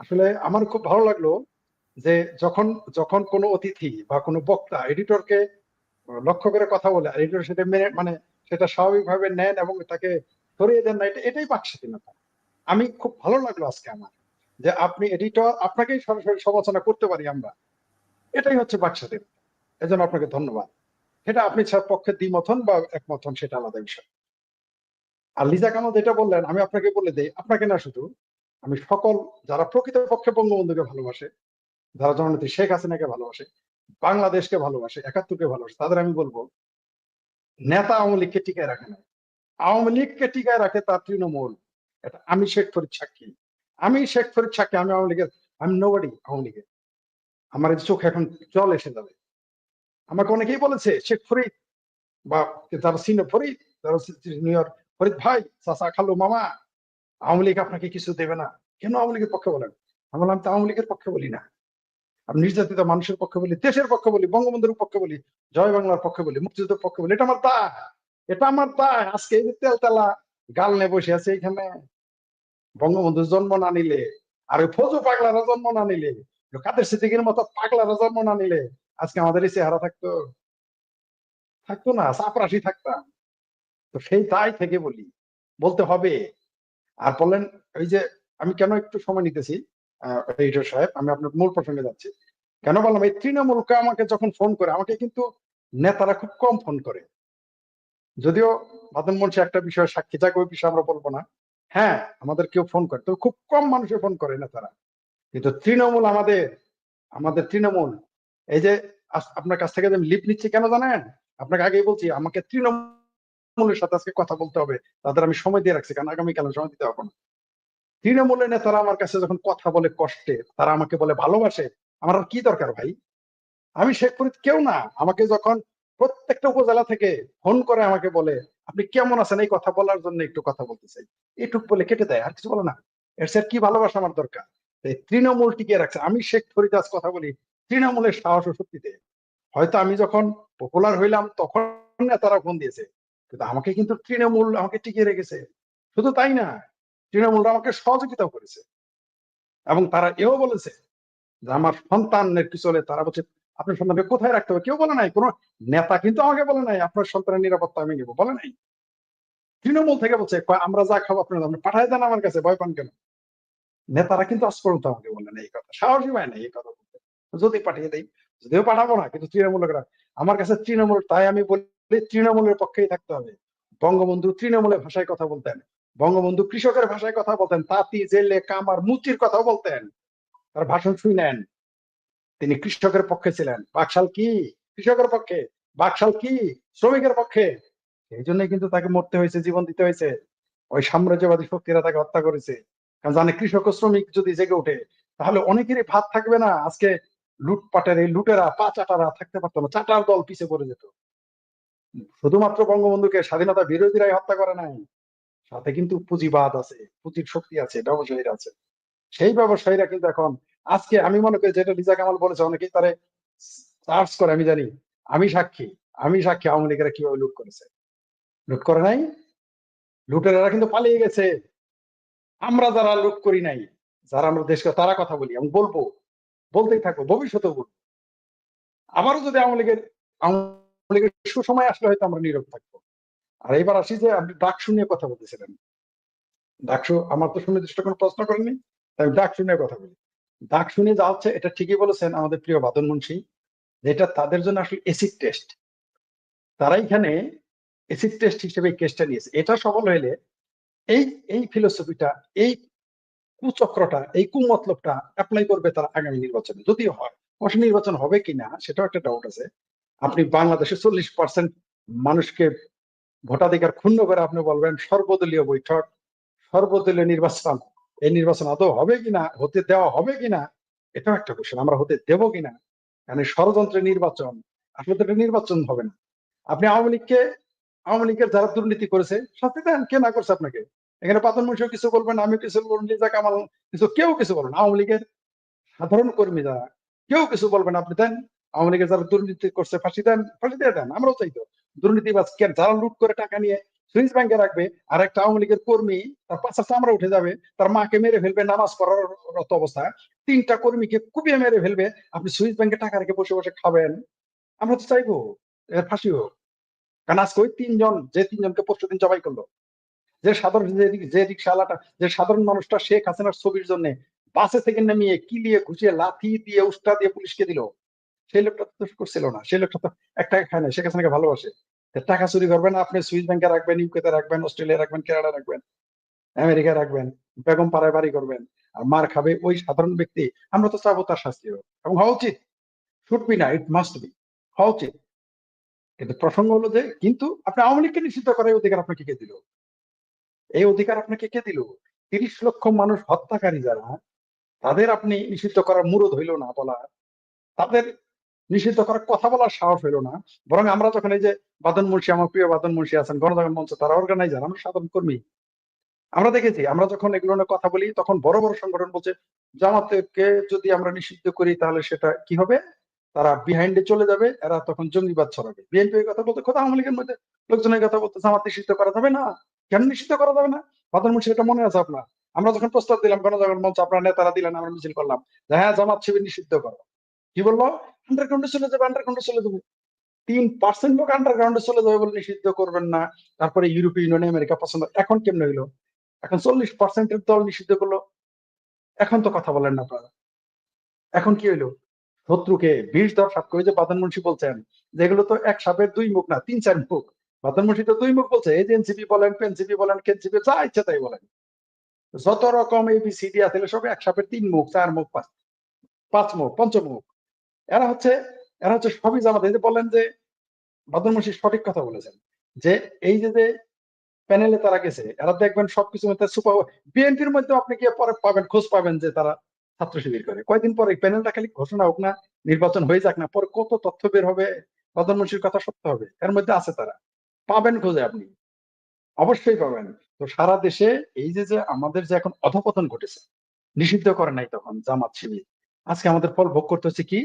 আসলে আমার খুব ভালো লাগল যে যখন যখন কোনো অতিথি বা কোনো বক্তা এডিটরকে লক্ষ্য করে কথা বলে, আর এডিটর সেটা মেনে মানে সেটা স্বাভাবিকভাবে নেন এবং তাকে সরিয়ে দেন না, এটা, এটাই বাকস্বাধীনতা। আমি খুব ভালো লাগল আজকে আমার, যে আপনি এডিটর আপনাকেই সরাসরি সমালোচনা করতে পারি আমরা। এটাই হচ্ছে বাকস্বাধীনতা। এজন্য আপনাকে ধন্যবাদ। সেটা আপনি পক্ষে দ্বিমত হন বা একমত হন সেটা আলাদা বিষয়। আর লিজা কামাল যেটা বললেন, আমি আপনাকে বলে দিই, আপনাকে না শুধু আমি সকল, যারা প্রকৃত পক্ষে বঙ্গবন্ধুকে ভালোবাসে, যারা জননেত্রী শেখ হাসিনাকে ভালোবাসে, বাংলাদেশকে ভালোবাসে, একাত্তরকে ভালোবাসে, তাদের আমি বলব, নেতা আওয়ামী লীগকে টিকায় রাখে না। আওয়ামী লীগকে টিকায় রাখে তার তৃণমূল। এটা আমি শেখ ফরিদ সাক্ষী। আমি শেখ ফরিদ সাক্ষী, আমি আওয়ামী লীগের আমি নোবাডি আওয়ামী লীগের। আমার চোখ এখন জল এসে যাবে। আমাকে অনেকেই বলেছে, শেখ ফরিদ বা যারা সিনিয়র ফরিদ, যারা সিনিয়র ফরিদ ভাই, চাচা খালু মামা আওয়ামী লীগ আপনাকে কিছু দেবে না। কেন আওয়ামী লীগের পক্ষে বলেন? আমি বললাম তো আওয়ামী লীগের পক্ষে বলি না। আমি নির্যাতিত মানুষের পক্ষে বলি, দেশের পক্ষে বলি, বঙ্গবন্ধুর পক্ষে বলি, জয় বাংলার পক্ষে বলি, মুক্তিযুদ্ধের পক্ষে বলি। এটা আমার দায়। এটা আমার দায়। আজকে এই যে তেলতেলা গাল নিয়ে বসে আছে এখানে। বঙ্গবন্ধুর জন্ম না নিলে, আর ওই ফজু পাগলারা জন্ম না নিলে, কাদের সিদ্দিকের মতো পাগলারা জন্ম না নিলে, আজকে আমাদের এই চেহারা থাকতো। থাকতো না চাপরাশি থাকতাম। তো সেই দায় থেকে বলি। বলতে হবে আর বললেন, এই যে আমি কেন একটু সময় নিতেছি এইটার সাহেব, আমি আপনার মূল প্রসঙ্গে যাচ্ছি। কেন বললাম, এই তৃণমূলকে আমাকে যখন ফোন করে, আমাকে কিন্তু নেতারা খুব কম ফোন করে। যদিও বাদন মঞ্চে একটা বিষয় সাক্ষী, যাক ওই বিষয়ে আমরা বলব না। হ্যাঁ আমাদের কেউ ফোন করে, তবে খুব কম মানুষে ফোন করে নেতারা। কিন্তু তৃণমূল আমাদের আমাদের তৃণমূল, এই যে আপনার কাছ থেকে আমি লিপ নিচ্ছি, কেন জানেন? আপনাকে আগেই বলছি, আমাকে তৃণমূলের সাথে আজকে কথা বলতে হবে। তাদের আমি সময় দিয়ে রাখছি, কারণ আগামীকালে সময় দিতে হবে না। তৃণমূলের নেতারা আমার কাছে যখন কথা বলে কষ্টে, তারা আমাকে বলে ভালোবাসে, আমার আর কি দরকার ভাই? আমি শেখ ফরিদ কেউ না। আমাকে যখন প্রত্যেকটা উপজেলা থেকে ফোন করে আমাকে বলে, আপনি কেমন আছেন? এই কথা বলার জন্য একটু কথা বলতে চাই। এইটুক বলে কেটে দেয়, আর কিছু বলে না। এর স্যার কি ভালোবাসা আমার দরকার? এই তৃণমূল টিকিয়ে রাখছে। আমি শেখ ফরিদ আজ কথা বলি তৃণমূলের সাহস ও শক্তিতে। হয়তো আমি যখন পপুলার হইলাম, তখন নেতারা ফোন দিয়েছে। কিন্তু আমাকে কিন্তু তৃণমূল আমাকে টিকিয়ে রেখেছে। শুধু তাই না, তৃণমূলরা আমাকে সহযোগিতাও করেছে। এবং তারা এও বলেছে যে আমার সন্তানের পিছনে তারা বলছে, আপনার সন্তানকে কোথায় রাখতে হবে? কেউ বলে নাই, কোনো নেতা কিন্তু আমাকে বলে নাই, আপনার সন্তানের নিরাপত্তা আমি নেব, বলে নাই। তৃণমূল থেকে বলছে আমরা যা খাব আপনার আপনি পাঠাই দেন আমার কাছে, ভয় পান কেন? নেতারা কিন্তু আজ পর্যন্ত আমাকে বলে না এই কথা সাহসী হয় না এই কথা বলতে। যদি পাঠিয়ে দেয় যদিও পাঠাবো না, কিন্তু তৃণমূলকরা, আমার কাছে তৃণমূল, তাই আমি বলি তৃণমূলের পক্ষেই থাকতে হবে। বঙ্গবন্ধু তৃণমূলের ভাষায় কথা বলতেন। বঙ্গবন্ধু কৃষকের ভাষায় কথা বলতেন। তাঁতি, জেলে, কামার মুচির কথা বলতেন। তার ভাষণ শুই নেন। তিনি কৃষকের পক্ষে ছিলেন। বাকশাল কি? কৃষকের পক্ষে। বাকশাল কি? শ্রমিকের পক্ষে। এই জন্যই কিন্তু তাকে মরতে হয়েছে, জীবন দিতে হয়েছে। ওই সাম্রাজ্যবাদী শক্তিরা তাকে হত্যা করেছে। কারণ জানে, কৃষক ও শ্রমিক যদি জেগে ওঠে, তাহলে অনেকেরই ভাত থাকবে না। আজকে লুটপাটের এই লুটেরা পা চাটারা থাকতে পারতো না। চাটার দল পিছে পড়ে যেত। শুধুমাত্র বঙ্গবন্ধুকে স্বাধীনতা বিরোধীরাই হত্যা করে নাই, সাথে কিন্তু পুঁজিবাদ আছে, পুঁজির শক্তি আছে, ব্যবসায়ীরা আছে। সেই ব্যবসায়ীরা কিন্তু এখন, আজকে আমি মনে করি যেটা লিজা কামাল বলেছে, অনেকেই তারে চার্জ করে, আমি জানি, আমি সাক্ষী আমি সাক্ষী আওয়ামী লীগেরা কীভাবে লুট করেছে? লুট করে নাই? লুটের কিন্তু পালিয়ে গেছে। আমরা যারা লুট করি নাই, যারা আমরা দেশকে তারা কথা বলি, আমি বলব, বলতেই থাকব ভবিষ্যতেও বলব। আবারও যদি আওয়ামী লীগের লীগের সুসময় আসলে হয়তো আমরা নীরব থাকব। আর এবার আসি যে আপনি ডাক শুনিয়ে কথা বলতেছিলেন। ডাকসু আমার তো সুনির্দিষ্ট কোনো প্রশ্ন করেনি, তাই ডাক শুনিয়ে কথা বলি। ডাক শুনিয়ে যা হচ্ছে, এটা ঠিকই বলেছেন আমাদের প্রিয় বাদন মুন্সী যেটা তাদের জন্য আসলে এসিড টেস্ট তারা এখানে এসিড টেস্ট হিসেবে কেসটা নিয়েছে। এটা সফল হইলে এই এই ফিলোসফিটা এই কুচক্রটা, এই কুমতলবটা অ্যাপ্লাই করবে তারা আগামী নির্বাচনে। যদিও হয়। অবশ্য নির্বাচন হবে কিনা, সেটাও একটা ডাউট আছে। আপনি বাংলাদেশে চল্লিশ পার্সেন্ট মানুষকে ভোটাধিকার ক্ষুণ্ণ করে আপনি বলবেন সর্বদলীয় বৈঠক, সর্বদলীয় নির্বাচন। এই নির্বাচন আদৌ হবে কিনা, হতে দেওয়া হবে কিনা, এটাও একটা কোশ্চেন আমরা হতে দেবো কিনা? মানে ষড়যন্ত্রের নির্বাচন আসলে তো এটা নির্বাচন হবে না। আপনি আওয়ামী লীগকে, আওয়ামী লীগের যারা দুর্নীতি করেছে, শাস্তি দেন, কে না করছে আপনাকে? এখানে পাতন মুন্সিও কিছু বলবেন আমি কিছু বলবেন লিজা কামাল কিছু, কেউ কিছু বলবেন। আওয়ামী লীগের সাধারণ কর্মী যারা কেউ কিছু বলবেন, আপনি দেন। আওয়ামী লীগের যারা দুর্নীতি করছে, ফাঁসি দেন, ফাঁসি দিয়ে দেন, আমরাও চাইতো দুর্নীতিবাজ কেন যারা লুট করে টাকা নিয়ে সুইস ব্যাংকে রাখবে, আর একটা আওয়ামী লীগের কর্মী, তার পাশে চামড়া উঠে যাবে, তার মাকে মেরে ফেলবে, নামাজ পড়ার রত অবস্থায় তিনটা কর্মীকে কুপিয়ে মেরে ফেলবে, আপনি সুইস ব্যাংকে টাকা রেখে বসে বসে খাবেন, আমরা তো চাইব, এর ফাঁসি হোক। কারণ আজকে ওই তিনজন, যে তিনজনকে পরশু দিন জবাই করল, যে সাধারণ যে যে রিক্সাওয়ালাটা, যে সাধারণ মানুষটা শেখ হাসিনার ছবির জন্য বাসে থেকে নামিয়ে কিলিয়ে ঘুষিয়ে লাথি দিয়ে উস্তা দিয়ে পুলিশকে দিল সেই লোকটা তো করছিল না। সেই লোকটা তো এক টাকা খায় না শেখ হাসিনাকে ভালোবাসে। টাকা চুরি করবেন, আপনি সুইস ব্যাংকে রাখবেন, ইউকেতে রাখবেন অস্ট্রেলিয়া রাখবেন কেরালা রাখবেন আমেরিকা রাখবেন, বেগম পাড়ায় বাড়ি করবেন, আর মার খাবে ওই সাধারণ ব্যক্তি। আমরা তো চাবো তার শাস্তি হোক, এবং হওয়া উচিত। শুড বি না ইট মাস্ট বি হওয়া উচিত। কিন্তু প্রসঙ্গ হলো যে, কিন্তু আপনি আওয়ামী লীগকে নিষিদ্ধ করার অধিকার আপনাকে কে দিল? এই অধিকার আপনাকে কে দিল? তিরিশ লক্ষ মানুষ হত্যাকারী যারা, তাদের আপনি নিষিদ্ধ করার মুরদ হইল না বলা। তাদের নিষিদ্ধ করার কথা বলার সাহস হইল না। বরং আমরা যখন এই যে বাদন মুন্সী, আমার প্রিয় বাদন মুন্সী আছেন গণজাগরণ মঞ্চ তারা অর্গানাইজার আমরা সাধারণ কর্মী। আমরা দেখেছি, আমরা যখন এগুলো নিয়ে কথা বলি, তখন বড় বড় সংগঠন বলছে, জামাতকে যদি আমরা নিষিদ্ধ করি, তাহলে সেটা কি হবে? তারা বিহাইন্ডে চলে যাবে, এরা তখন জঙ্গিবাদ ছড়াবে। বিএনপি কথা বলতে কথা আওয়ামী লীগের মধ্যে লোকজনের কথা বলতে, জামাত নিষিদ্ধ করা যাবে না? কেন নিষিদ্ধ করা যাবে না? বাদন মুন্সী এটা মনে আছে আপনার? আমরা যখন প্রস্তাব দিলাম গণজাগরণ মঞ্চ আপনার নেতারা দিলেন, আমরা মিছিল করলাম। হ্যাঁ জামাত শিবির নিষিদ্ধ করো। কি বলল? আন্ডারগ্রাউন্ডে চলে যাবে আন্ডারগ্রাউন্ডে চলে যাবে। তিন পার্সেন্ট লোক আন্ডারগ্রাউন্ডে চলে যাবে বলে নিষিদ্ধ করবেন না। তারপরে ইউরোপীয় ইউনিয়ন আমেরিকা পছন্দ। এখন কেমনে হইল? এখন চল্লিশ পার্সেন্টের দল নিষিদ্ধ করল। এখন তো কথা বলেন না আপনারা। এখন কি হইল? শত্রুকে বিষ দর সাপ করে যে বাদন মুন্সি বলছেন যেগুলো তো এক সাপের দুই মুখ না, তিন চার মুখ। মুন্সি তো দুই মুখ বলছে এনসিপি বলেন, পেনসিপি বলেন, কেনসিপি, যা ইচ্ছা তাই বলেন। যত রকম এবিসিডি আছে সব এক সাপের তিন মুখ, চার মুখ, পাঁচ। পাঁচ মুখ, পঞ্চমুখ। এরা হচ্ছে এরা হচ্ছে সবই জামাত। এই যে বলেন যে বাদল মুন্সি সঠিক কথা বলেছেন, যে এই যে যে প্যানেলে তারা গেছে, এরা দেখবেন সবকিছু মধ্যে সুপার বিএনপির মধ্যে আপনি গিয়ে পরে পাবেন, খোঁজ পাবেন যে তারা ছাত্র শিবির করে। কয়দিন পরে প্যানেলটা খালি ঘোষণা হোক না, নির্বাচন হয়ে যাক না, পরে কত তথ্য বের হবে প্রধানমন্ত্রীর কথা সত্য হবে, এর মধ্যে আছে তারা। পাবেন খোঁজে আপনি। অবশ্যই পাবেন। তো সারা দেশে এই যে যে আমাদের যে এখন অধপতন ঘটেছে, নিষিদ্ধ করে নাই তখন জামাত শিবির। আজকে আমাদের ফল ভোগ করতে হচ্ছে কি?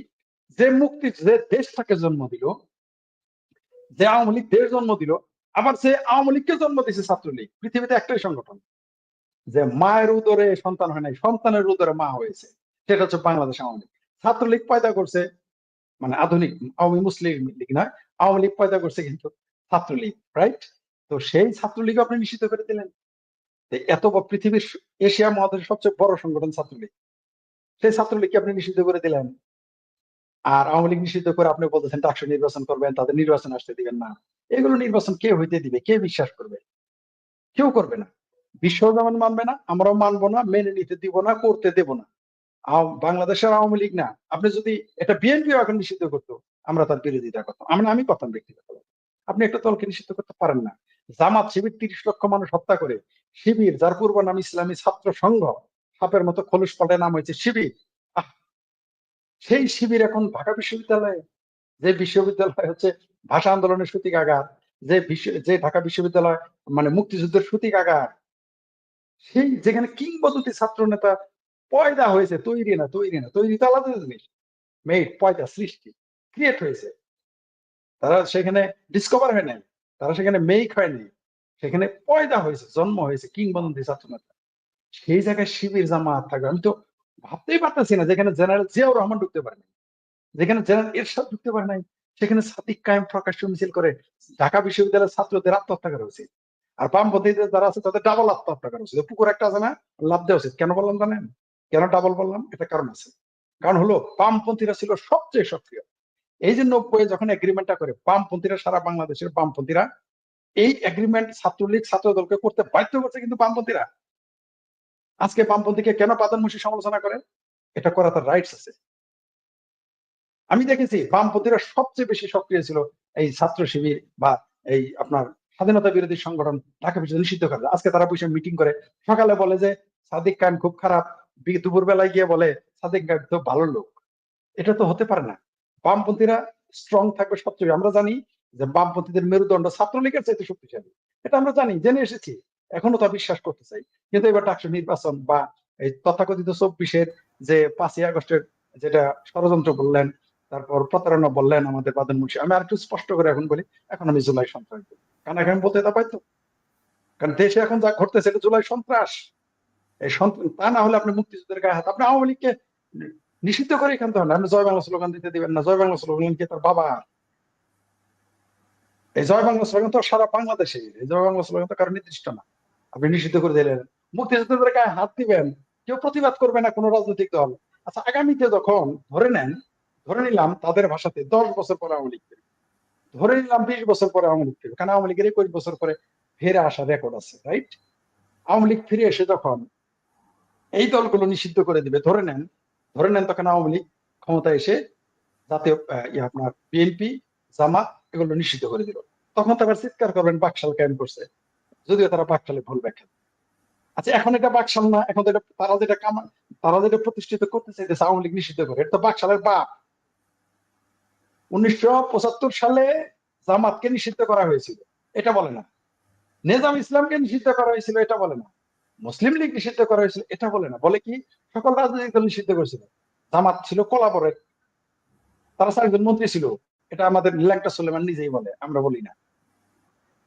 যে মুক্তি, যে দেশটাকে জন্ম দিল, যে আওয়ামী লীগ দেশ জন্ম দিল, আবার সে আওয়ামী লীগকে জন্ম দিয়েছে ছাত্রলীগ। পৃথিবীতে একটাই সংগঠন, যে মায়ের উদরে সন্তান হয় নাই, সন্তানের উদরে মা হয়েছে। সেটা হচ্ছে বাংলাদেশ আওয়ামী লীগ। ছাত্রলীগ পয়দা করছে মানে আধুনিক, আওয়ামী মুসলিম লীগ নয়, আওয়ামী লীগ পয়দা করছে কিন্তু ছাত্রলীগ রাইট তো সেই ছাত্রলীগ আপনি নিষিদ্ধ করে দিলেন এত পৃথিবীর এশিয়া মহাদেশের সবচেয়ে বড় সংগঠন ছাত্রলীগ। সেই ছাত্রলীগকে আপনি নিষিদ্ধ করে দিলেন আর আওয়ামী লীগ নিষিদ্ধ করে আপনি বলতেছেন ডাকসু নির্বাচন করবেন, তাদের নির্বাচন আসতে দিবেন না। এগুলো নির্বাচন কে হইতে দিবে? কে বিশ্বাস করবে? কেউ করবে না। বিশ্ব যেমন মানবে না, আমরাও মানবো না, মেনে নিতে দিব না, করতে দেব না। বাংলাদেশের আওয়ামী লীগ না। আপনি যদি এটা বিএনপি এখন নিষিদ্ধ করতো, আমরা তার বিরোধিতা করতাম। আমি আমি করতাম ব্যক্তিগত আপনি একটা দলকে নিষিদ্ধ করতে পারেন না। জামাত শিবির তিরিশ লক্ষ মানুষ হত্যা করে, শিবির যার পূর্ব নাম ইসলামী ছাত্র সংঘ, সাপের মতো খোলস পাল্টে নাম হয়েছে শিবির। সেই শিবির এখন ঢাকা বিশ্ববিদ্যালয়ে, যে বিশ্ববিদ্যালয় হচ্ছে ভাষা আন্দোলনের সূতিকাগার যে বিশ্ব, যে ঢাকা বিশ্ববিদ্যালয় মানে মুক্তিযুদ্ধের সূতিকাগার সেই যেখানে কিংবদন্তি ছাত্র নেতা পয়দা হয়েছে, তৈরি না তৈরি না, তৈরি তো আলাদা জিনিস। মেড পয়দা সৃষ্টি ক্রিয়েট হয়েছে। তারা সেখানে ডিসকভার হয় নাই, তারা সেখানে মেক হয়নি সেখানে পয়দা হয়েছে, জন্ম হয়েছে কিংবদন্তি ছাত্র নেতা সেই জায়গায় শিবির জামাত থাকবে। আমি তো ভাবতেই পারতেছি না যেখানে জেনারেল জিয়াউর রহমান ঢুকতে পারে নাই। যেখানে জেনারেল এরশাদ ঢুকতে পারে নাই, সেখানে সাদিক কায়েম প্রকাশ্য মিছিল করে ঢাকা বিশ্ববিদ্যালয়ের ছাত্রদের আত্মহত্যা করা উচিত। আর বামপন্থীদের যারা আছে, তাদের ডাবল আত্মহত্যা করা উচিত। পুকুর একটা আছে না লাভ দেওয়া উচিত। কেন বললাম জানেন? কেন ডাবল বললাম? এটা কারণ আছে। কারণ হলো বামপন্থীরা ছিল সবচেয়ে সক্রিয়। এই যে নব্বই যখন এগ্রিমেন্টটা করে বামপন্থীরা সারা বাংলাদেশের বামপন্থীরা এই এগ্রিমেন্ট ছাত্রলীগ ছাত্র দলকে করতে বাধ্য করছে কিন্তু বামপন্থীরা আজকে বামপন্থীকে কেন প্রধানমন্ত্রী সমালোচনা করে? এটা করা তার রাইটস আছে। আমি দেখেছি বামপন্থীরা সবচেয়ে বেশি সক্রিয় ছিল এই ছাত্র শিবির বা এই আপনার স্বাধীনতা বিরোধী সংগঠন ঢাকা বিশ্ববিদ্যালয় নিষিদ্ধ করে আজকে তারা বসে মিটিং করে। সকালে বলে যে, সাদিক খান খুব খারাপ। দুপুর বেলায় গিয়ে বলে, সাদিক খান তো ভালো লোক। এটা তো হতে পারে না। বামপন্থীরা স্ট্রং থাকবে সবচেয়ে। আমরা জানি যে বামপন্থীদের মেরুদণ্ড ছাত্রলীগের চাইতে শক্তিশালী। এটা আমরা জানি, জেনে এসেছি। এখনও তা বিশ্বাস করতে চাই। কিন্তু এবার টাকসু নির্বাচন বা এই তথাকথিত চব্বিশের যে পাঁচই আগস্টের যেটা ষড়যন্ত্র বললেন, তারপর প্রতারণা বললেন আমাদের মুন্সি, আমি আর একটু স্পষ্ট করে এখন বলি, এখন আমি জুলাই সন্ত্রাস কারণ এখন বলতে তা পাইতো কারণ দেশে এখন যা ঘটতেছে এটা জুলাই সন্ত্রাস। এই তা না হলে আপনি মুক্তিযুদ্ধের গায়ে হাত, আপনি আওয়ামী লীগকে নিষিদ্ধ করে এখান থেকে আপনি জয় বাংলা স্লোগান দিতে দিবেন না, জয় বাংলা স্লোগান কি তার বাবা? এই জয় বাংলা স্লোগান তো সারা বাংলাদেশে এই জয় বাংলা স্লোগান তো কারও নির্দিষ্ট না। আপনি নিষিদ্ধ করে দিলেন। মুক্তিযুদ্ধের গায়ে হাত দিবেন, কেউ প্রতিবাদ করবে না কোনো রাজনৈতিক দল। আচ্ছা আগামীতে যখন ধরে নেন, ধরে নিলাম তাদের ভাষাতে দশ বছর পরে আওয়ামী লীগ ধরে নিলাম বিশ বছর পরে আওয়ামী লীগ কারণ আওয়ামী লীগের একুশ বছর পরে ফিরে আসা রেকর্ড আছে রাইট আওয়ামী লীগ ফিরে এসে যখন এই দলগুলো নিষিদ্ধ করে দিবে, ধরে নেন ধরে নেন তখন আওয়ামী লীগ ক্ষমতায় এসে জাতীয় ইয়ে আপনার বিএনপি, জামাত এগুলো নিষিদ্ধ করে দিল। তখন তো আবার চিৎকার করবেন, বাকশাল কায়েম করছে। যদিও তারা বাকশালে ভুল ব্যাখ্যা আচ্ছা এখন এটা বাকশাল না, এখন এটা তারা যেটা কামা, তারা যেটা প্রতিষ্ঠিত করতে চাইতেছে আওয়ামী লীগ নিষিদ্ধ করে, এটা তো বাকশালের বাপ। উনিশশো পঁচাত্তর সালে জামাতকে নিষিদ্ধ করা হয়েছিল, এটা বলে না। নেজাম ইসলামকে নিষিদ্ধ করা হয়েছিল, এটা বলে না। মুসলিম লীগ নিষিদ্ধ করা হয়েছিল, এটা বলে না। বলে কি? সকল রাজনৈতিক দল নিষিদ্ধ করেছিল। জামাত ছিল কোলাবরেট। তারা চারজন মন্ত্রী ছিল, এটা আমাদের ল্যাংটা সুলেমান নিজেই বলে, আমরা বলি না।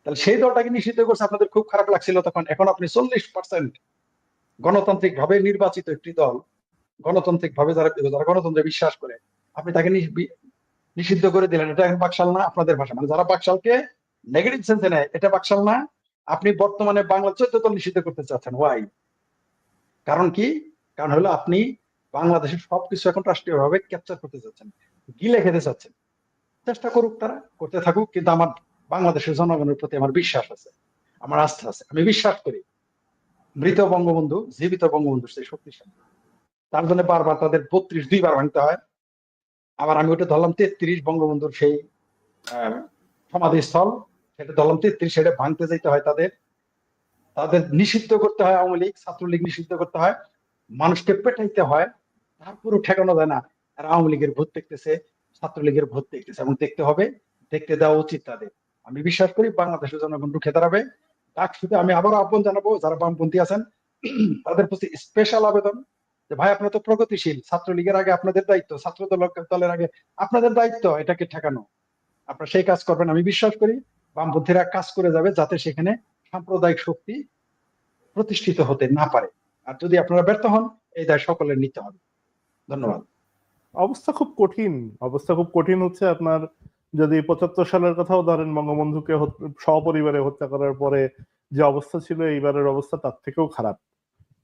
তাহলে সেই দলটাকে নিষিদ্ধ করছে, আপনাদের খুব খারাপ লাগছিল তখন। এখন আপনি চল্লিশ পার্সেন্ট গণতান্ত্রিক ভাবে নির্বাচিত একটি দল গণতান্ত্রিক ভাবে যারা যারা গণতন্ত্রে বিশ্বাস করে, আপনি তাকে নিষিদ্ধ করে দিলেন। এটা এখন বাকশাল না আপনাদের ভাষা। মানে যারা বাকশালকে নেগেটিভ সেন্সে নেয়, এটা বাকশাল না। আপনি বর্তমানে বাংলা চোদ্দ দল নিষিদ্ধ করতে চাচ্ছেন। ওয়াই কারণ কি? কারণ হলো আপনি বাংলাদেশের সবকিছু এখন রাষ্ট্রীয় ভাবে ক্যাপচার করতে চাচ্ছেন। গিলে খেতে চাচ্ছেন। চেষ্টা করুক তারা, করতে থাকুক, কিন্তু আমার বাংলাদেশের জনগণের প্রতি আমার বিশ্বাস আছে, আমার আস্থা আছে। আমি বিশ্বাস করি, মৃত বঙ্গবন্ধু, জীবিত বঙ্গবন্ধু সেই শক্তিশালী। তার জন্য বারবার তাদের বত্রিশ দুইবার ভাঙতে হয়। আবার আমি ওটা ধরলাম তেত্রিশ বঙ্গবন্ধুর সেই সমাধিস্থল, সেটা ধরলাম তেত্রিশ, সেটা ভাঙতে যেতে হয় তাদের। তাদের নিষিদ্ধ করতে হয় আওয়ামী লীগ, ছাত্রলীগ নিষিদ্ধ করতে হয়। মানুষকে পেটাইতে হয়। তারপরও ঠেকানো যায় না। আওয়ামী লীগের ভোট দেখতেছে, ছাত্রলীগের ভোট দেখতেছে। এবং দেখতে হবে, দেখতে দেওয়া উচিত তাদের। আমি বিশ্বাস করি বাংলাদেশের জনগণ রুখে দাঁড়াবে। ডাকসুতে আমি আবারও আহ্বান জানাব, যারা বামপন্থী আছেন, তাদের প্রতি স্পেশাল আবেদন যে, ভাই, আপনারা তো প্রগতিশীল, ছাত্রলীগের আগে আপনাদের দায়িত্ব ছাত্র দলের আগে আপনাদের দায়িত্ব, এটাকে ঠেকানো। আপনারা সেই কাজ করবেন। আমি বিশ্বাস করি বামপন্থীরা কাজ করে যাবে যাতে সেখানে সাম্প্রদায়িক শক্তি প্রতিষ্ঠিত হতে না পারে। আর যদি আপনারা ব্যর্থ হন, এই দায় সকলের নিতে হবে। ধন্যবাদ। অবস্থা খুব কঠিন। অবস্থা খুব কঠিন হচ্ছে আপনার যদি পঁচাত্তর সালের কথাও ধরেন বঙ্গবন্ধুকে সপরিবারে হত্যা করার পরে যে অবস্থা ছিল, এইবারের অবস্থা তার থেকেও খারাপ।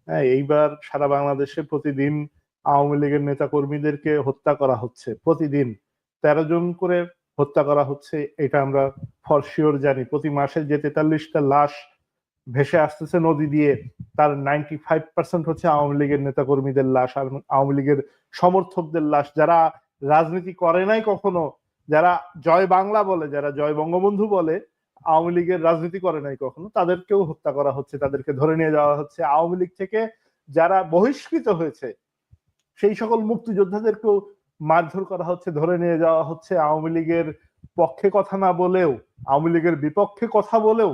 হ্যাঁ এইবার সারা বাংলাদেশে প্রতিদিন আওয়ামী লীগের নেতা কর্মীদেরকে হত্যা করা হচ্ছে, প্রতিদিন। তেরো জন করে হত্যা করা হচ্ছে, এটা আমরা ফর শিওর জানি। প্রতি মাসে যে তেতাল্লিশটা লাশ ভেসে আসতেছে নদী দিয়ে, তার নাইনটি ফাইভ পার্সেন্ট হচ্ছে আওয়ামী লীগের নেতা কর্মীদের লাশ, আর আওয়ামী লীগের সমর্থকদের লাশ। যারা রাজনীতি করে নাই কখনো যারা জয় বাংলা বলে, যারা জয় বঙ্গবন্ধু বলে, আওয়ামী লীগের রাজনীতি করে নাই কখনো, তাদেরকেও হত্যা করা হচ্ছে, তাদেরকে ধরে নিয়ে যাওয়া হচ্ছে। আওয়ামী লীগ থেকে যারা বহিষ্কৃত হয়েছে, সেই সকল মুক্তিযোদ্ধাদেরকেও মারধর করা হচ্ছে, ধরে নিয়ে যাওয়া হচ্ছে। আওয়ামী লীগের পক্ষে কথা না বলেও, আওয়ামী লীগের বিপক্ষে কথা বলেও,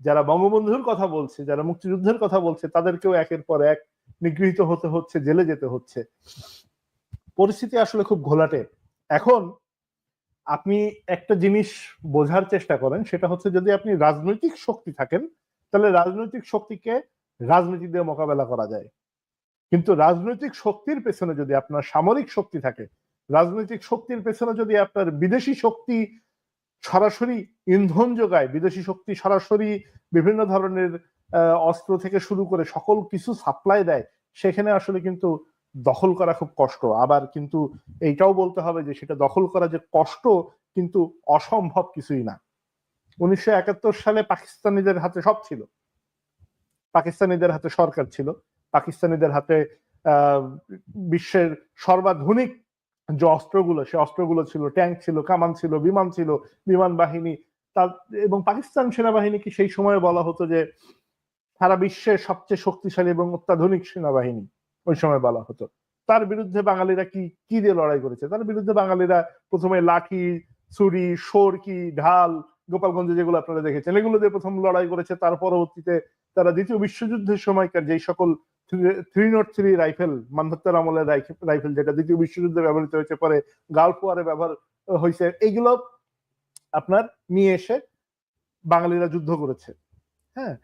যারা বঙ্গবন্ধুর কথা বলছে, যারা মুক্তিযুদ্ধের কথা বলছে, তাদেরকেও একের পর এক নিগৃহীত হতে হচ্ছে, জেলে যেতে হচ্ছে। পরিস্থিতি আসলে খুব ঘোলাটে। এখন আপনি একটা জিনিস বোঝার চেষ্টা করেন, সেটা হচ্ছে যদি আপনি রাজনৈতিক শক্তি থাকেন, তাহলে রাজনৈতিক শক্তিকে রাজনীতি দিয়ে মোকাবেলা করা যায়। কিন্তু রাজনৈতিক শক্তির পেছনে যদি আপনার সামরিক শক্তি থাকে, রাজনৈতিক শক্তির পেছনে যদি আপনার বিদেশি শক্তি সরাসরি ইন্ধন যোগায়, বিদেশি শক্তি সরাসরি বিভিন্ন ধরনের অস্ত্র থেকে শুরু করে সকল কিছু সাপ্লাই দেয়, সেখানে আসলে কিন্তু দখল করা খুব কষ্ট। আবার কিন্তু এইটাও বলতে হবে যে সেটা দখল করা যে কষ্ট কিন্তু অসম্ভব কিছুই না। উনিশশো একাত্তর সালে পাকিস্তানিদের হাতে সব ছিল। পাকিস্তানিদের হাতে সরকার ছিল। পাকিস্তানিদের হাতে বিশ্বের সর্বাধুনিক যে অস্ত্রগুলো, সে অস্ত্রগুলো ছিল, ট্যাঙ্ক ছিল, কামান ছিল, বিমান ছিল, বিমান বাহিনী, তার এবং পাকিস্তান সেনাবাহিনীকে সেই সময় বলা হতো যে সারা বিশ্বের সবচেয়ে শক্তিশালী এবং অত্যাধুনিক সেনাবাহিনী। ওই সময় বলা হতো। তার বিরুদ্ধে বাঙালিরা কি কি দিয়ে লড়াই করেছে? তার বিরুদ্ধে বাঙালিরা প্রথমে লাঠি, ছুরি, সরকি, ঢাল, গোপালগঞ্জে যেগুলো আপনারা দেখেছেন, এগুলো দিয়ে প্রথম লড়াই করেছে। তার পরবর্তীতে তারা দ্বিতীয় বিশ্বযুদ্ধের সময়কার যেই সকল থ্রি নট থ্রি রাইফেল, মান্ধাত্তার আমলের রাইফেল যেটা দ্বিতীয় বিশ্বযুদ্ধে ব্যবহৃত হয়েছে, পরে গালফ ওয়ারে ব্যবহার হয়েছে এইগুলো আপনার নিয়ে এসে বাঙালিরা যুদ্ধ করেছে। হ্যাঁ?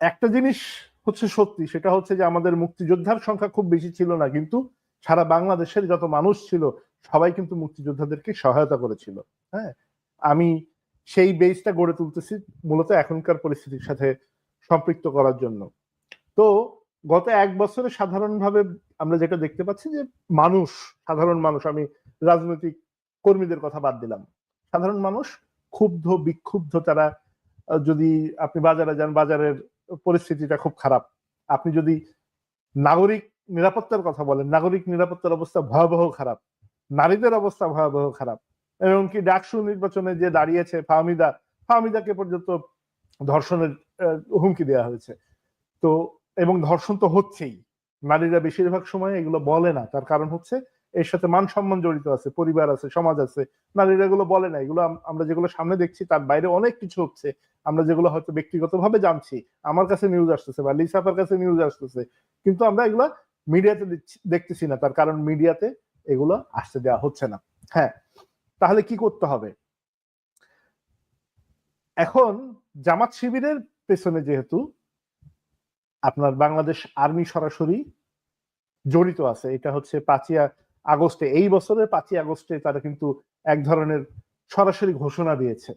একটা জিনিস হচ্ছে সত্যি, সেটা হচ্ছে যে আমাদের মুক্তিযোদ্ধার সংখ্যা খুব বেশি ছিল না, কিন্তু সারা বাংলাদেশের যত মানুষ ছিল, সবাই কিন্তু মুক্তিযোদ্ধাদেরকে সহায়তা করেছিল হ্যাঁ? আমি সেই বেসটা গড়ে তুলতেছি মূলত এখনকার পরিস্থিতির সাথে সম্পৃক্ত করার জন্য। তো গত এক বছরে সাধারণভাবে আমরা যেটা দেখতে পাচ্ছি যে মানুষ, সাধারণ মানুষ, আমি রাজনৈতিক কর্মীদের কথা বাদ দিলাম, সাধারণ মানুষ ক্ষুব্ধ, বিক্ষুব্ধ, তারা যদি আপনি বাজারে যান, বাজারের পরিস্থিতিটা খুব খারাপ। আপনি যদি নাগরিক নিরাপত্তার কথা বলেন, নাগরিক নিরাপত্তার অবস্থা ভয়াবহ খারাপ। নারীদের অবস্থা ভয়াবহ খারাপ। এমনকি ডাকসু নির্বাচনে যে দাঁড়িয়েছে ফাহমিদা, ফাহমিদাকে পর্যন্ত ধর্ষণের হুমকি দেওয়া হয়েছে। তো, এবং ধর্ষণ তো হচ্ছেই। নারীরা বেশিরভাগ সময় এগুলো বলে না। তার কারণ হচ্ছে এর সাথে মান সম্মান জড়িত আছে, পরিবার আছে, সমাজ আছে। নারীরা এগুলো বলে না, এগুলো আমরা যেগুলো সামনে দেখছি তার বাইরে অনেক কিছু হচ্ছে। আমরা যেগুলো হয়তো ব্যক্তিগতভাবে জানছি, আমার কাছে নিউজ আসতেছে বা লিসাফার কাছে নিউজ আসতেছে, কিন্তু আমরা এগুলো মিডিয়াতে দেখতেছি না, তার কারণ মিডিয়াতে এগুলো আসতে দেওয়া হচ্ছে না। হ্যাঁ তাহলে কি করতে হবে? এখন জামাত শিবিরের পেছনে যেহেতু আপনার বাংলাদেশ আর্মি সরাসরি জড়িত আছে, এটা হচ্ছে পাঁচই আ- আগস্টে, এই বছরের পাঁচই আগস্টে তারা কিন্তু এক ধরনের সরাসরি ঘোষণা দিয়েছে।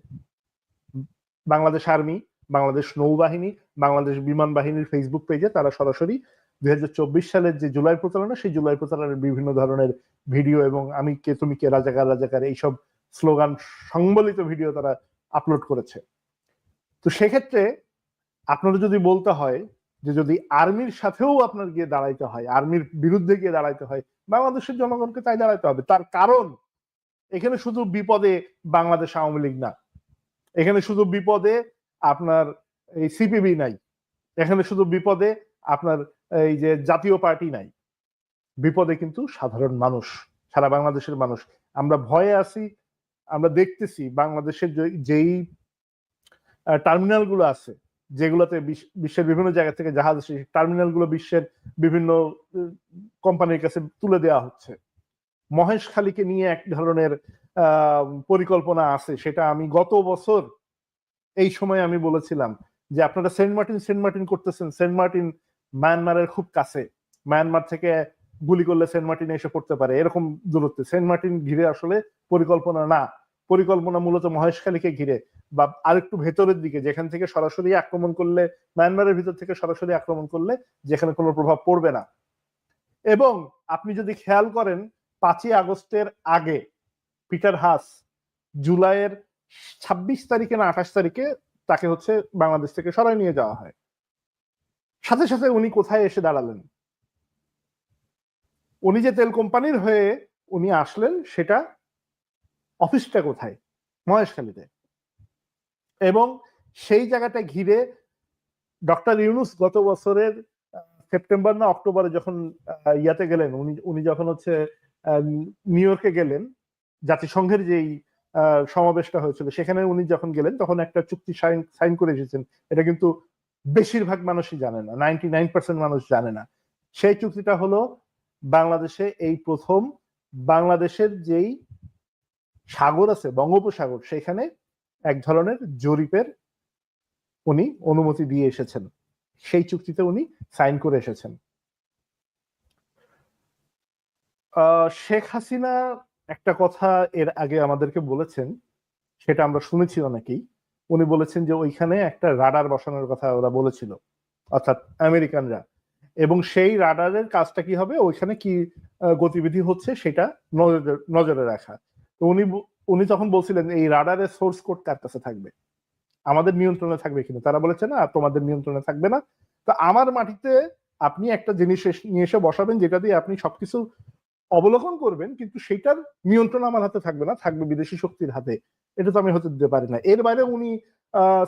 বাংলাদেশ আর্মি, বাংলাদেশ নৌবাহিনী, বাংলাদেশ বিমান বাহিনীর ফেসবুক পেজে তারা সরাসরি দুই হাজার চব্বিশ সালের যে জুলাই প্রচারণা, সেই জুলাই প্রচারণার বিভিন্ন ধরনের ভিডিও এবং আমি কে তুমি কে রাজাকার রাজাকার এইসব স্লোগান, সংবলিত ভিডিও তারা আপলোড করেছে। তো সেক্ষেত্রে আপনারা যদি বলতে হয় যে যদি আর্মির সাথেও আপনার গিয়ে দাঁড়াইতে হয়, আর্মির বিরুদ্ধে গিয়ে দাঁড়াইতে হয় বাংলাদেশের জনগণকে তাই দাঁড়াইতে হবে। তার কারণ, এখানে শুধু বিপদে বাংলাদেশ আওয়ামী লীগ না। এখানে শুধু বিপদে আপনার এই সিপিবি নাই। এখানে শুধু বিপদে আপনার এই যে জাতীয় পার্টি নাই। বিপদে কিন্তু সাধারণ মানুষ, সারা বাংলাদেশের মানুষ। আমরা ভয়ে আছি, আমরা দেখতেছি বাংলাদেশের যেই টার্মিনালগুলো আছে যেগুলোতে বিশ্বের বিভিন্ন জায়গা থেকে জাহাজ আসে টার্মিনালগুলো বিশ্বের বিভিন্ন কোম্পানির কাছে তুলে দেওয়া হচ্ছে। মহেশখালীকে নিয়ে এক ধরনের পরিকল্পনা আছে, সেটা আমি গত বছর এই সময় আমি বলেছিলাম যে আপনারা সেন্ট মার্টিন সেন্ট মার্টিন করতেছেন, সেন্ট মার্টিন মায়ানমারের খুব কাছে। মায়ানমার থেকে গুলি করলে সেন্ট মার্টিন এসে পড়তে পারে, এরকম দূরত্বে। সেন্ট মার্টিন ঘিরে আসলে পরিকল্পনা না। পরিকল্পনা মূলত মহেশখালীকে ঘিরে। বা আরেকটু ভেতরের দিকে, যেখান থেকে সরাসরি আক্রমণ করলে মায়ানমারের ভিতর থেকে সরাসরি আক্রমণ করলে, যেখানে কোনো প্রভাব পড়বে না। এবং আপনি যদি খেয়াল করেন, পাঁচই আগস্টের আগে পিটার হাস জুলাইয়ের ছাব্বিশ তারিখে না আঠাশ তারিখে তাকে হচ্ছে বাংলাদেশ থেকে সরাই নিয়ে যাওয়া হয়। সাথে সাথে উনি কোথায় এসে দাঁড়ালেন? উনি যে তেল কোম্পানির হয়ে উনি আসলেন, সেটা অফিসটা কোথায়? মহেশখালীতে। এবং সেই জায়গাটা ঘিরে ডক্টর ইউনুস গত বছরের সেপ্টেম্বর না অক্টোবরে যখন ইয়াতে গেলেন, উনি উনি যখন হচ্ছে নিউ ইয়র্কে গেলেন, জাতিসংঘের যেই সমাবেশটা হয়েছিল, সেখানে উনি যখন গেলেন, তখন একটা চুক্তি সাইন সাইন করে এসেছেন। এটা কিন্তু বেশিরভাগ মানুষই জানে না, নাইনটি নাইন পার্সেন্ট মানুষ জানে না। সেই চুক্তিটা হলো বাংলাদেশে এই প্রথম বাংলাদেশের যেই সাগর আছে, বঙ্গোপসাগর, সেখানে এক ধরনের জরিপের উনি অনুমতি দিয়ে এসেছেন। সেই চুক্তিতে উনি সাইন করে এসেছেন। শেখ হাসিনা একটা কথা এর আগে আমাদেরকে বলেছেন, সেটা আমরা শুনেছি অনেকেই। উনি বলেছেন যে ওইখানে একটা রাডার বসানোর কথা ওরা বলেছিল, অর্থাৎ আমেরিকানরা। এবং সেই রাডারের কাজটা কি হবে? ওইখানে কি গতিবিধি হচ্ছে সেটা নজরে- রাখা। তো উনি উনি যখন বলছিলেন, এই রাডারের সোর্স কোড কার কাছে থাকবে? আমাদের নিয়ন্ত্রণে থাকবে কিনা? তারা বলেছে, না, তোমাদের নিয়ন্ত্রণে থাকবে না। তো আমার মাটিতে আপনি একটা জিনিস নিয়ে এসে বসাবেন, যেটা দিয়ে আপনি সবকিছু অবলোকন করবেন, কিন্তু সেটার নিয়ন্ত্রণ আমার হাতে থাকবে না, থাকবে বিদেশি শক্তির হাতে। এটা তো আমি হতে দিতে পারি না। এর বাইরে উনি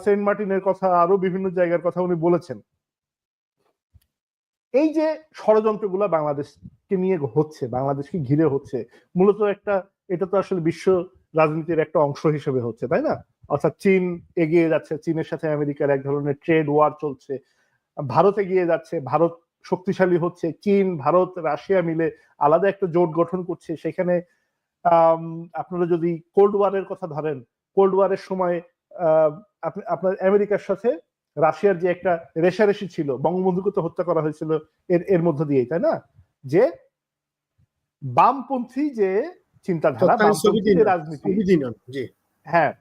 সেন্ট মার্টিনের কথা, আরও বিভিন্ন জায়গার কথা উনি বলেছেন। এই যে ষড়যন্ত্রগুলো বাংলাদেশকে নিয়ে হচ্ছে, বাংলাদেশকে ঘিরে হচ্ছে, মূলত একটা, এটা তো আসলে বিশ্ব রাজনীতির একটা অংশ হিসেবে হচ্ছে, তাই না? অর্থাৎ চীন এগিয়ে যাচ্ছে, চীনের সাথে আমেরিকার এক ধরনের ট্রেড ওয়ার চলছে, ভারত এগিয়ে যাচ্ছে, ভারত শক্তিশালী হচ্ছে, চীন, ভারত, রাশিয়া মিলে আলাদা একটা জোট গঠন করছে, সেখানে আপনারা যদি কোল্ড ওয়ারের কথা ধরেন কোল্ড ওয়ারের সময় আপনার আমেরিকার সাথে রাশিয়ার যে একটা রেশারেশি ছিল, বঙ্গবন্ধুকে তো হত্যা করা হয়েছিল এর এর মধ্য দিয়েই, তাই না? যে বামপন্থী যে চিন্তাধারা রাজনীতি। হ্যাঁ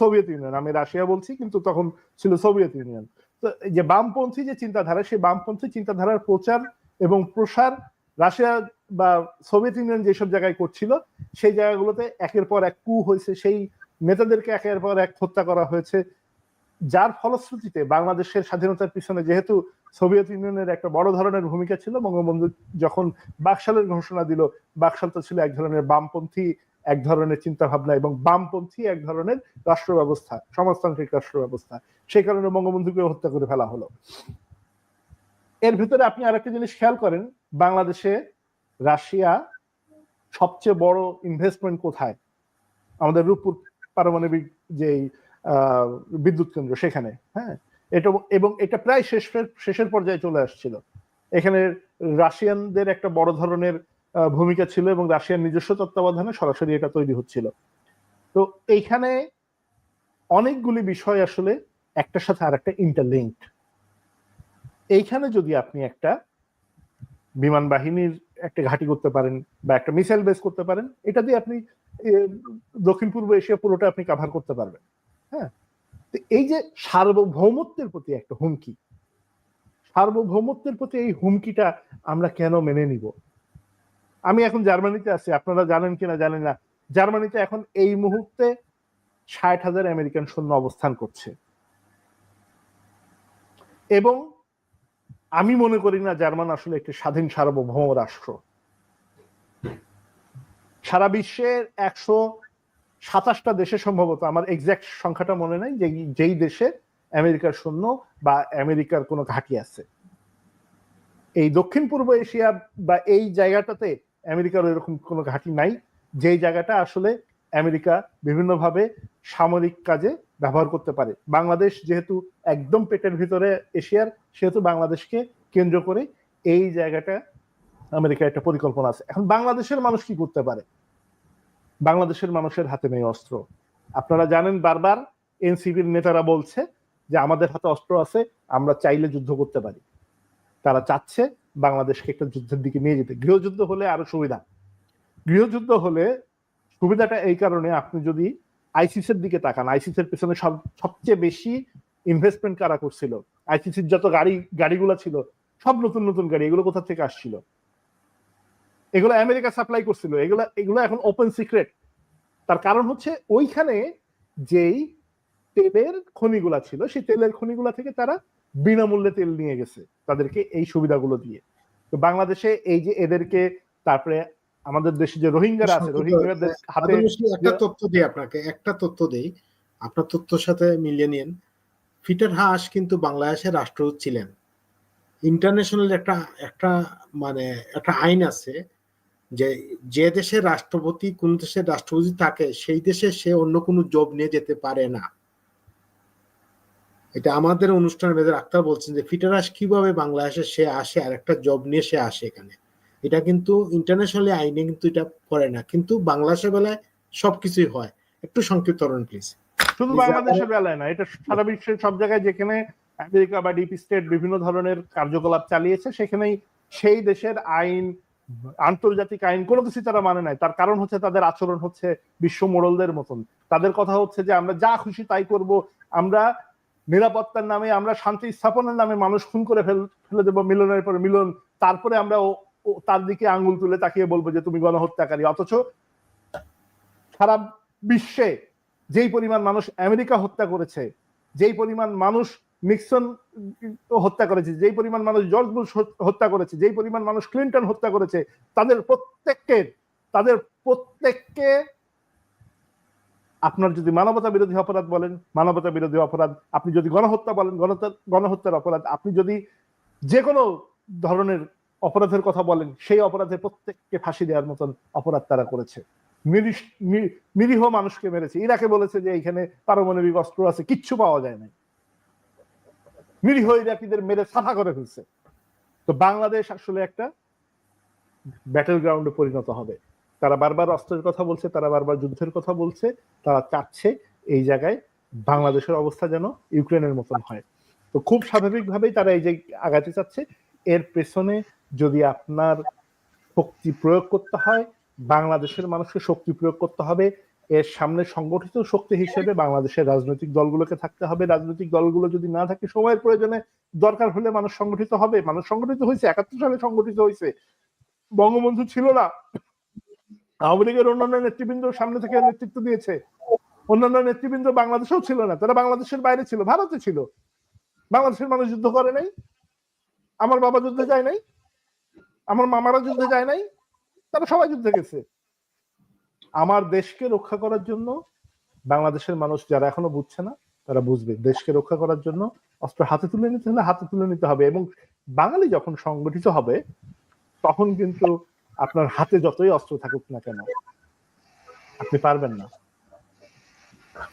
সোভিয়েত ইউনিয়ন আমি রাশিয়া বলছি কিন্তু তখন ছিল সোভিয়েত ইউনিয়ন। তো যে বামপন্থী যে চিন্তাধারা সেই বামপন্থী চিন্তাধারার প্রচার এবং প্রসার রাশিয়া বা সোভিয়েত ইউনিয়ন যেসব জায়গায় করছিল সেই জায়গাগুলোতে একের পর এক কু হয়েছে। সেই নেতাদেরকে একের পর এক হত্যা করা হয়েছে। যার ফলশ্রুতিতে বাংলাদেশের স্বাধীনতার পিছনে যেহেতু সোভিয়েত ইউনিয়নের একটা বড় ধরনের ভূমিকা ছিল, বঙ্গবন্ধু যখন বাকশালের ঘোষণা দিল, বাকশাল তো ছিল এক ধরনের বামপন্থী, এক ধরনের চিন্তা ভাবনা এবং বামপন্থী এক ধরনের রাষ্ট্র ব্যবস্থা সমাজতান্ত্রিক রাষ্ট্র ব্যবস্থা সেই কারণে বঙ্গবন্ধুকে হত্যা করে ফেলা হলো। এর ভিতরে আপনি আরেকটা জিনিস খেয়াল করেন, বাংলাদেশে রাশিয়া সবচেয়ে বড় ইনভেস্টমেন্ট কোথায়? আমাদের রূপপুর পারমাণবিক যেই বিদ্যুৎ কেন্দ্র সেখানে হ্যাঁ? এটা এবং এটা প্রায় শেষ, শেষের পর্যায়ে চলে আসছিল। এখানে রাশিয়ানদের একটা বড় ধরনের ভূমিকা ছিল এবং রাশিয়ার নিজস্ব তত্ত্বাবধানে সরাসরি এটা তৈরি হচ্ছিল। তো এইখানে অনেকগুলি বিষয় আসলে একটার সাথে আর একটা ইন্টারলিঙ্কড এইখানে যদি আপনি একটা বিমান বাহিনীর একটা ঘাঁটি করতে পারেন বা একটা মিসাইল বেস করতে পারেন, এটা দিয়ে আপনি দক্ষিণ পূর্ব এশিয়া পুরোটা আপনি কাভার করতে পারবেন। হ্যাঁ? এই যে সার্বভৌমত্বের প্রতি একটা হুমকি, সার্বভৌমত্বের প্রতি এই হুমকিটা আমরা কেন মেনে নিব? আমি এখন জার্মানিতে আছি, আপনারা জানেন কিনা জানেন না। জার্মানিতে এখন এই মুহূর্তে ষাট হাজার আমেরিকান সৈন্য অবস্থান করছে। এবং আমি মনে করি না জার্মান আসলে একটি স্বাধীন সার্বভৌম রাষ্ট্র। সারা বিশ্বের একশো সাতাশটা দেশে সম্ভবত, আমার এক্সাক্ট সংখ্যাটা মনে নাই যে যেই দেশে আমেরিকার সৈন্য বা আমেরিকার কোনো ঘাঁটি আছে। এই দক্ষিণ পূর্ব এশিয়া বা এই জায়গাটাতে আমেরিকার এরকম কোনো ঘাঁটি নাই, যেই জায়গাটা আসলে আমেরিকা বিভিন্নভাবে সামরিক কাজে ব্যবহার করতে পারে। বাংলাদেশ যেহেতু একদম পেটের ভিতরে এশিয়ার, সেহেতু বাংলাদেশকে কেন্দ্র করে এই জায়গাটা আমেরিকার একটা পরিকল্পনা আছে। এখন বাংলাদেশের মানুষ কি করতে পারে? বাংলাদেশের মানুষের হাতে নেই অস্ত্র। আপনারা জানেন বারবার, এনসিপির নেতারা বলছে যে আমাদের হাতে অস্ত্র আছে, আমরা চাইলে যুদ্ধ করতে পারি। তারা চাচ্ছে বাংলাদেশকে একটা যুদ্ধের দিকে নিয়ে যেতে। গৃহযুদ্ধ হলে আরও সুবিধা। গৃহযুদ্ধ হলে সুবিধাটা এই কারণে আপনি যদি আইসিসের দিকে তাকান, আইসিসের পেছনে সব, সবচেয়ে বেশি ইনভেস্টমেন্ট কারা করছিল? আইসিসির যত গাড়ি, গাড়িগুলো ছিল, সব নতুন নতুন গাড়ি, এগুলো কোথা থেকে আসছিল? এগুলো আমেরিকা সাপ্লাই করছিল। এগুলো এগুলো এখন ওপেন সিক্রেট তার কারণ হচ্ছে ওইখানে যেই তেলের খনিগুলা ছিল সেই তেলের খনিগুলা থেকে তারা বিনামূল্যে তেল নিয়ে গেছে তাদেরকে এই সুবিধাগুলো দিয়ে। তো বাংলাদেশে এই যে এদেরকে তারপরে আমাদের দেশে যে রোহিঙ্গারা আছে রোহিঙ্গাদের হাতে একটা তথ্য দিই আপনাকে একটা তথ্য দেই। আপনার তথ্যর সাথে মিলিয়ে নিন ফিটার হাস কিন্তু বাংলাদেশের রাষ্ট্রদূত ছিলেন। ইন্টারন্যাশনাল একটা একটা মানে একটা আইন আছে যে যে দেশের রাষ্ট্রপতি কোন দেশের রাষ্ট্রপতি থাকে সেই দেশে সে অন্য কোনো জব নিয়ে যেতে পারে না। এটা আমাদের অনুষ্ঠানে বেদের আক্তার বলছেন যে ফিটারাস কীভাবে বাংলাদেশে সে আসে আর একটা জব নিয়ে সে আসে এখানে। এটা কিন্তু ইন্টারন্যাশনালি আইনে কিন্তু এটা করে না কিন্তু বাংলাদেশের বেলায় সবকিছুই হয়। একটু সংক্ষিপ্তরণ প্লিজ শুধু বাংলাদেশের বেলায় না এটা সারা বিশ্বের সব জায়গায় যেখানে আমেরিকা বা ডিপি স্টেট বিভিন্ন ধরনের কার্যকলাপ চালিয়েছে সেখানেই সেই দেশের আইন আন্তর্জাতিক আইন, কোনো কিছু তারা মানে নাই। তার কারণ হচ্ছে তাদের আচরণ হচ্ছে বিশ্ব মোড়লদের মতন। তাদের কথা হচ্ছে যে, আমরা যা খুশি তাই করব, আমরা নিরাপত্তার নামে, আমরা শান্তি স্থাপনের নামে মানুষ খুন করে ফেল, ফেলে দেবো মিলনের পর মিলন। তারপরে আমরা তার দিকে আঙ্গুল তুলে তাকিয়ে বলব যে, তুমি গণহত্যাকারী। অথচ সারা বিশ্বে যেই পরিমাণ মানুষ আমেরিকা হত্যা করেছে, যেই পরিমাণ মানুষ নিক্সন হত্যা করেছে, যেই পরিমাণ মানুষ জর্জ বুশ হত্যা করেছে, যেই পরিমাণ মানুষ ক্লিন্টন হত্যা করেছে, তাদের প্রত্যেককে তাদের প্রত্যেককে আপনার যদি মানবতা বিরোধী অপরাধ বলেন, মানবতা বিরোধী অপরাধ, আপনি যদি গণহত্যা বলেন, গণহত্যা, গণহত্যার অপরাধ, আপনি যদি যে কোনো ধরনের অপরাধের কথা বলেন, সেই অপরাধে প্রত্যেককে ফাঁসি দেওয়ার মতন অপরাধ তারা করেছে। নিরীহ মানুষকে মেরেছে। ইরাকে বলেছে যে এখানে পারমাণবিক অস্ত্র আছে, কিচ্ছু পাওয়া যায় না নিরীহ ইরাকিদের মেরে সাফা করে ফেলছে। তো বাংলাদেশ আসলে একটা ব্যাটেল গ্রাউন্ডে পরিণত হবে। তারা বারবার অস্ত্রের কথা বলছে, তারা বারবার যুদ্ধের কথা বলছে, তারা চাচ্ছে এই জায়গায় বাংলাদেশের অবস্থা যেন ইউক্রেনের মতন হয়। তো খুব স্বাভাবিকভাবেই তারা এই যে আগাতে চাচ্ছে, এর পেছনে যদি আপনার শক্তি প্রয়োগ করতে হয়, বাংলাদেশের মানুষকে শক্তি প্রয়োগ করতে হবে এর সামনে সংগঠিত শক্তি হিসেবে বাংলাদেশের রাজনৈতিক দলগুলোকে থাকতে হবে। রাজনৈতিক দলগুলো যদি না থাকে, সময়ের প্রয়োজনে দরকার হলে মানুষ সংগঠিত হবে। মানুষ সংগঠিত হয়েছে, একাত্তর সালে সংগঠিত হয়েছে। বঙ্গবন্ধু ছিল না। আওয়ামী লীগের অন্যান্য নেতৃবৃন্দ সামনে থেকে নেতৃত্ব দিয়েছে। অন্যান্য নেতৃবৃন্দ বাংলাদেশেও ছিল না। তারা বাংলাদেশের বাইরে ছিল, ভারতে ছিল। বাংলাদেশের মানুষ যুদ্ধ করে নাই। আমার বাবা যুদ্ধে যায় নাই। আমার মামারা যুদ্ধে যায় নাই। তারা সবাই যুদ্ধে গেছে। আমার দেশকে রক্ষা করার জন্য বাংলাদেশের মানুষ যারা এখনও বুঝছে না তারা বুঝবে দেশকে রক্ষা করার জন্য অস্ত্র হাতে তুলে নিতে হলে হাতে তুলে নিতে হবে এবং বাঙালি যখন সংগঠিত হবে তখন কিন্তু আপনার হাতে যতই অস্ত্র থাকুক না কেন আপনি পারবেন না।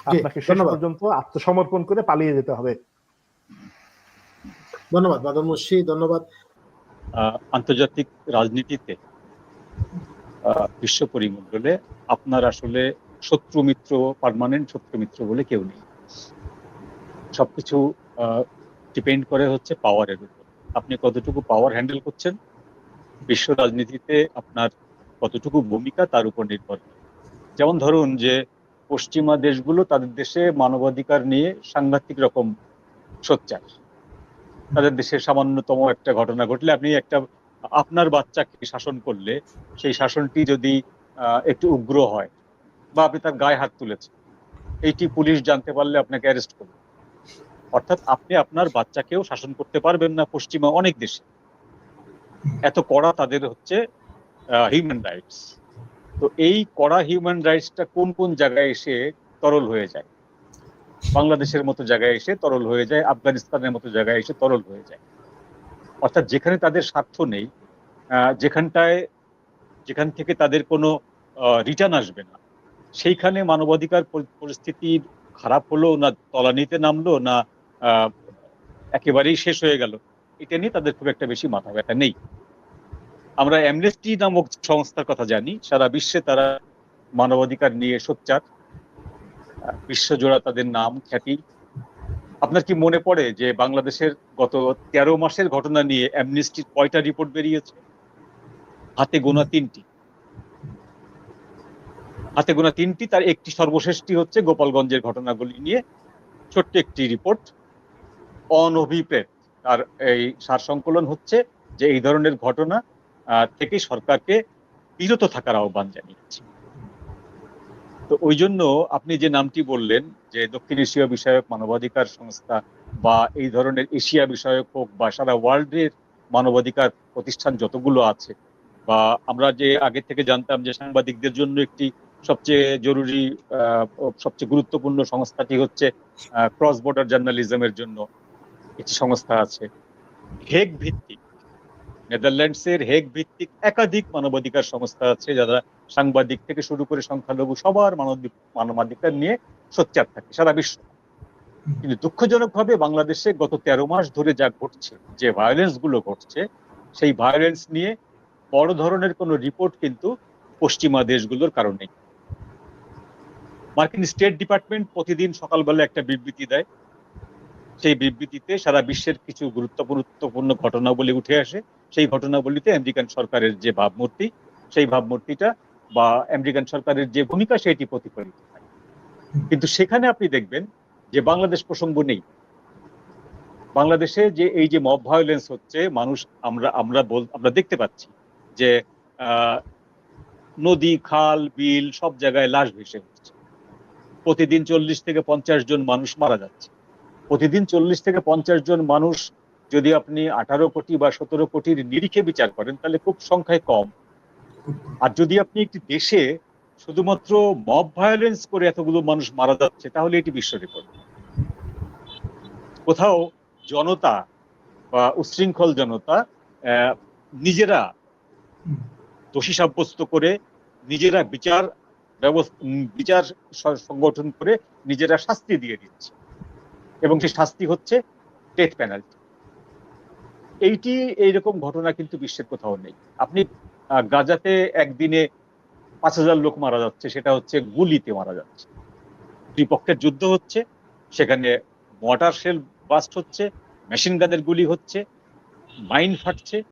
আপনাকে শেষ ধন্যবাদ। পর্যন্ত আত্মসমর্পণ করে পালিয়ে যেতে হবে। ধন্যবাদ বাদল মুন্সি ধন্যবাদ। আহ, আন্তর্জাতিক রাজনীতিতে বিশ্ব পরিমণ্ডলে আপনার আসলে শত্রু মিত্র পার্মানেন্ট শত্রু মিত্র বলে কেউ নেই। সবকিছু ডিপেন্ড করে হচ্ছে পাওয়ারের উপর। আপনি কতটুকু পাওয়ার হ্যান্ডেল করছেন? বিশ্ব রাজনীতিতে আপনার কতটুকু ভূমিকা তার উপর নির্ভর যেমন ধরুন যে, পশ্চিমা দেশগুলো তাদের দেশে মানবাধিকার নিয়ে সাংঘাতিক রকম সোচ্চার। তাদের দেশে সামান্যতম একটা ঘটনা ঘটলে আপনি একটা আপনার বাচ্চাকে শাসন করলে সেই শাসনটি যদি একটু উগ্র হয় বা আপনি তার গায়ে হাত তুলেছেন, এইটি পুলিশ জানতে পারলে আপনাকে অ্যারেস্ট করবে। অর্থাৎ আপনি আপনার বাচ্চাকেও শাসন করতে পারবেন না পশ্চিমা অনেক দেশে। এত কড়া তাদের হচ্ছে হিউম্যান রাইটস তো এই কড়া হিউম্যান রাইটসটা কোন কোন জায়গায় এসে তরল হয়ে যায়? বাংলাদেশের মতো জায়গায় এসে তরল হয়ে যায়, আফগানিস্তানের মতো জায়গায় এসে তরল হয়ে যায়। অর্থাৎ যেখানে তাদের স্বার্থ নেই যেখানটায়, যেখান থেকে তাদের কোনো রিটার্ন আসবে না, সেইখানে মানবাধিকার পরি- পরিস্থিতি খারাপ হলো না তলানিতে নামলো না একেবারেই শেষ হয়ে গেল, এটা নিয়ে তাদের খুব একটা বেশি মাথা ব্যথা নেই। আমরা অ্যামনেস্টি নামক সংস্থার কথা জানি, সারা বিশ্বে তারা মানবাধিকার নিয়ে সোচ্চার বিশ্বজোড়া তাদের নাম খ্যাতি আপনার কি মনে পড়ে যে বাংলাদেশের গত তেরো মাসের ঘটনা নিয়ে অ্যামনেস্টির কয়টা রিপোর্ট বেরিয়েছে? হাতে গোনা তিনটি। হাতে গোনা তিনটি তার একটি সর্বশেষটি হচ্ছে গোপালগঞ্জের ঘটনাগুলি নিয়ে ছোট্ট একটি রিপোর্ট অনভিপ্রেত আর এই সার সংকলন হচ্ছে যে এই ধরনের ঘটনা থেকে সরকারকে বিরত থাকার আহ্বান জানিয়েছে। তো ওই জন্য আপনি যে নামটি বললেন, যে দক্ষিণ এশিয়া বিষয়ক মানবাধিকার সংস্থা বা এই ধরনের এশিয়া বিষয়ক হোক বা সারা ওয়ার্ল্ডের মানবাধিকার প্রতিষ্ঠান যতগুলো আছে, বা আমরা যে আগে থেকে জানতাম যে সাংবাদিকদের জন্য একটি সবচেয়ে জরুরি সবচেয়ে গুরুত্বপূর্ণ সংস্থাটি হচ্ছে ক্রস বর্ডার জার্নালিজমের জন্য একটি সংস্থা আছে, হেগ ভিত্তিক। নেদারল্যান্ডসের হেগ ভিত্তিক একাধিক মানবাধিকার সংস্থা আছে যারা সাংবাদিক থেকে শুরু করে সংখ্যালঘু সবার মানবাধিক মানবাধিকার নিয়ে সোচ্চার থাকে, সারা বিশ্ব। কিন্তু দুঃখজনকভাবে বাংলাদেশে গত তেরো মাস ধরে যা ঘটছে, যে ভায়োলেন্সগুলো ঘটছে, সেই ভায়োলেন্স নিয়ে বড় ধরনের কোনো রিপোর্ট কিন্তু পশ্চিমা দেশগুলোর কারণে মার্কিন স্টেট ডিপার্টমেন্ট প্রতিদিন সকালবেলা একটা বিবৃতি দেয়। সেই বিবৃতিতে সারা বিশ্বের কিছু গুরুত্বপূর্ণ ঘটনাবলী উঠে আসে। সেই ঘটনাবলীতে আমেরিকান সরকারের যে ভাবমূর্তি, সেই ভাবমূর্তিটা বা আমেরিকান সরকারের যে ভূমিকা সেটি প্রতিফলিত হয়। কিন্তু সেখানে আপনি দেখবেন যে বাংলাদেশ প্রসঙ্গ নেই। বাংলাদেশে যে এই যে মব ভায়োলেন্স হচ্ছে, মানুষ আমরা আমরা বল, আমরা দেখতে পাচ্ছি যে নদী, খাল, বিল সব জায়গায় লাশ ভেসে উঠছে। প্রতিদিন চল্লিশ থেকে পঞ্চাশ জন মানুষ মারা যাচ্ছে। প্রতিদিন চল্লিশ থেকে পঞ্চাশ জন মানুষ যদি আপনি আঠারো কোটি বা সতেরো কোটির নিরিখে বিচার করেন, তাহলে খুব সংখ্যায় কম। আর যদি আপনি একটি দেশে শুধুমাত্র মব ভায়োলেন্স করে এতগুলো মানুষ মারা যাচ্ছে, তাহলে এটি বিশ্ব রেকর্ড কোথাও জনতা বা উচ্ছৃঙ্খল জনতা নিজেরা দোষী সাব্যস্ত করে, নিজেরা বিচার বিচার সংগঠন করে নিজেরা শাস্তি দিয়ে দিচ্ছে। এবং সেই শাস্তি হচ্ছে ডেথ পেনাল্টি এইটি, এইরকম ঘটনা কিন্তু বিশ্বের কোথাও নেই। আপনি গাজাতে একদিনে পাঁচ হাজার লোক মারা যাচ্ছে, সেটা হচ্ছে গুলিতে মারা যাচ্ছে। দুই পক্ষের যুদ্ধ হচ্ছে, সেখানে মর্টার শেল বাস্ট হচ্ছে, মেশিন গানের গুলি হচ্ছে, মাইন ফাটছে